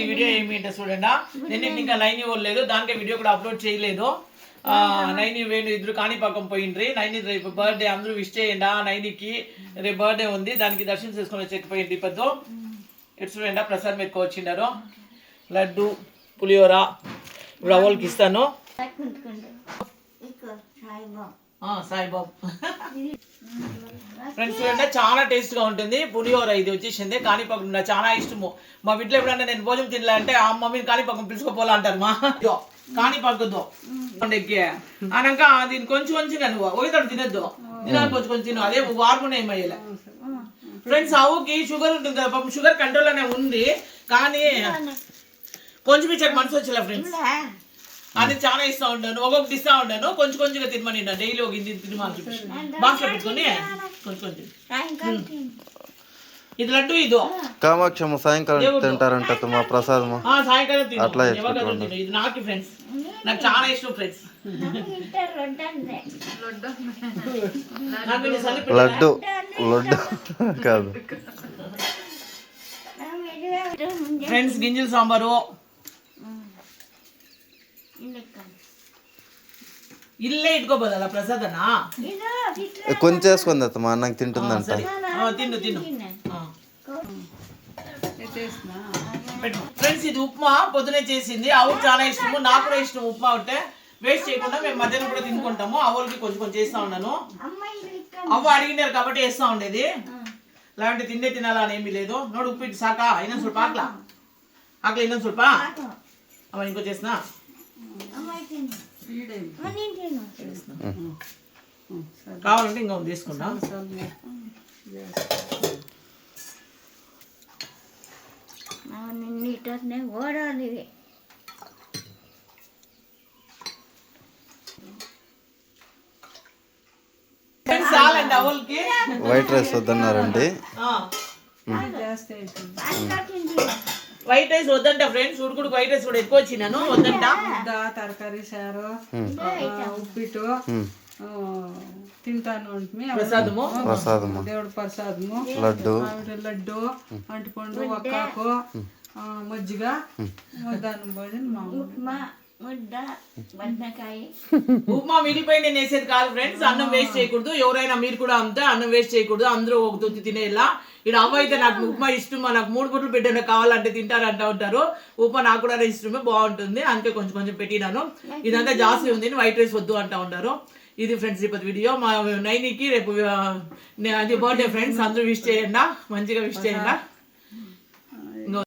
ఈ వీడియో ఏమి అంటే చూడండి. నేను ఇంకా నైన్ ఇవ్వలేదు. దానికే వీడియో కూడా అప్లోడ్ చేయలేదు. నైన్ వేణు ఇద్దరు కాణిపాకం పోయిండ్రి. నైన్ రేపు బర్త్డే అందరూ విష్ చేయండి? నైన్కి రేపు బర్త్డే ఉంది. దానికి దర్శనం చేసుకుని వచ్చేకపోయింది ఇప్పుడు ఇటు చూడండి? ప్రసాద్ మీకు వచ్చిండారు. లడ్డు పులిహోర. ఇప్పుడు అవ్వలకి ఇస్తాను. సాయిబాబు. ఫ్రెండ్స్ చూడండి చాలా టేస్ట్గా ఉంటుంది. పులిహోర ఇది వచ్చేసింది. కాణిపాకం నాకు చాలా ఇష్టము. మా వీటిలో ఎప్పుడన్నా నేను భోజనం తినలే అంటే ఆ మమ్మీని కాణిపాకం పిలుచుకోపోలా అంటారు మా. ఎక్కి. అనక దీన్ని కొంచెం కొంచెం నువ్వు. ఒకసారి తినద్దు. తినాలి కొంచెం కొంచెం తిను అదే వార్మునే ఏమయ్యలే ఫ్రెండ్స్ ఆవుకి షుగర్ ఉంటుంది కదా పాపం షుగర్ కంట్రోల్ అనే ఉంది. కానీ కొంచెం ఇచ్చాక మనసు వచ్చేలా ఫ్రెండ్స్ అది చాలా ఇస్తా ఉంటాను. ఒక్కొక్కటి ఇస్తా ఉంటాను. కొంచెం కొంచెంగా తినమని డైలీ ఒక ఇది తినమని బాక్స్లో పెట్టుకొని కొంచెం కొంచెం. ఇది లడ్డు ఇదో. కామాక్షమ్మ సాయంకాలం తింటారంట మా ప్రసాదము. ఆ సాయంకాలం తిను. అట్లా. ఇది నాకు ఫ్రెండ్స్ నాకు చాలా ఇష్టం ఫ్రెండ్స్ లడ్డు లడ్డు కాదు. ఫ్రెండ్స్ గింజల సాంబారు. ఇల్లే ఇట్టుకోపోదా ప్రసాద్ అన్నా కొంచెం వేసుకుంది అత్త మా అన్నకి తింటుందంట సరే ఆ, తిను తిను ఆ. పెట్టు. ఫ్రెండ్స్ ఇది ఉప్మా పొద్దునే చేసింది ఆవుకు చాలా ఇష్టము నాకు కూడా ఇష్టం ఉప్మా ఉంటే వేస్ట్ చేయకుండా మేము మధ్యాహ్నం కూడా తినుకుంటాము ఆవులకి కొంచెం కొంచెం చేస్తా ఉన్నాను అవ్వ అడిగినారు కాబట్టి వేస్తా ఉండేది లేదంటే తిండే తినాలని ఏమీ లేదు నోడు ఉప్పు ఇటు సాక అయినా ಸ್ವಲ್ಪ ఆకలా ఆకలి అయినా ಸ್ವಲ್ಪ అమ్మ ఇంకో చేసిన కావాలంటే ఇంకా ఉంది తీసుకుంటా. నిన్ననే ఓడాలి వైట్ రైస్ వద్దన్నారండి. ఆ. వైట్ రైస్ వద్దంట ఫ్రెండ్స్ ఉడుకుడు వైట్ రైస్ కూడా ఎక్కువ వచ్చినాను వద్దంట. తరకారీ సారు ఉప్పిట్టు తింటాను ప్రసాదము? ప్రసాదము. దేవుడు ప్రసాదము. లడ్డు. లడ్డు అంటుకోండి ఒక్కాకు మజ్జిగ దాని భోజనం ఉప్మా. ఉప్మా మిగిలిపోయి నేను వేసేది కాదు ఫ్రెండ్స్ అన్నం వేస్ట్ చేయకూడదు. ఎవరైనా మీరు కూడా అంతే అన్నం వేస్ట్ చేయకూడదు. అందరూ ఒక తొత్తి తినేలా. ఇక్కడ అవ్వ అయితే నాకు ఉప్మా ఇష్టం నాకు మూడు పూటలు పెట్టిన కావాలంటే తింటారు ఉంటారు. ఉప్మా నాకు కూడా ఇష్టమే బాగుంటుంది. అందుకే కొంచెం కొంచెం పెట్టినాను. ఇదంతా జాస్తి ఉంది వైట్ రైస్ వద్దు అంటూ ఉంటారు ఇది ఫ్రెండ్స్ రేపటి వీడియో మా నైనికి రేపు అది బర్త్డే ఫ్రెండ్స్ అందరూ విష్ చేయండి మంచిగా విష్ చేయండి.